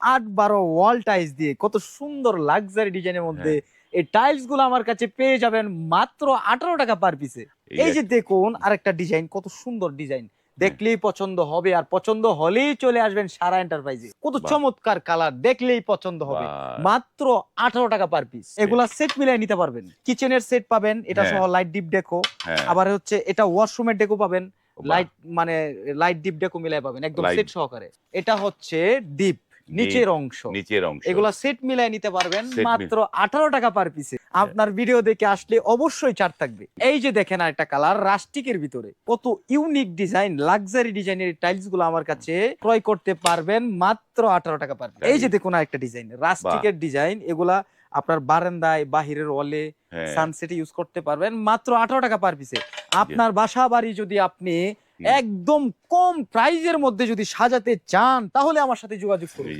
আট বারো wall tiles দিয়ে কত সুন্দর লাক্সারি ডিজাইনের মধ্যে হ্যাঁ। এই টাইলসগুলো আমার কাছে পেয়ে যাবেন মাত্র আঠারো টাকা পার পিসে। এই যে দেখুন আরেকটা ডিজাইন কত সুন্দর ডিজাইন। দেখলেই পছন্দ হবে আর পছন্দ হলেই চলে আসবেন সারা এন্টারপ্রাইজে কত চমৎকার কালার দেখলেই পছন্দ হবে। মাত্র আঠারো টাকা পার পিস। এগুলা সেট মিলাই নিতে পারবেন। কিচেনের সেট পাবেন এটা হ্যাঁ। সহ লাইট ডিপ ডেকো হ্যাঁ, আবার হচ্ছে এটা ওয়াশরুমের ডেকো পাবেন। লাইট মানে লাইট ডিপ ডেকো মিলাই পাবেন একদম সেট সহকারে। এটা হচ্ছে ডিপ নিচের অংশ। নিচের অংশ। এগুলা সেট মিলাই নিতে পারবেন মাত্র আঠারো টাকা পার পিসে আপনার ভিডিও দেখে আসলে অবশ্যই ছাড় থাকবে। এই যে দেখেন একটা কালার রাস্টিকের ভিতরে। কত ইউনিক ডিজাইন লাক্সারি ডিজাইনের টাইলসগুলো আমার কাছে ক্রয় করতে পারবেন মাত্র আঠারো টাকা পার এই যে দেখুন আরেকটা ডিজাইন রাস্টিকের ডিজাইন এগুলা আপনার বারান্দায় বাহিরের ওয়ালে হ্যাঁ, সানসেটে ইউজ করতে পারবেন মাত্র আঠারো টাকা পার পিসে আপনার বাসা বাড়ি যদি আপনি একদম কম প্রাইজের মধ্যে যদি সাজাতে চান তাহলে আমার সাথে যোগাযোগ করুন।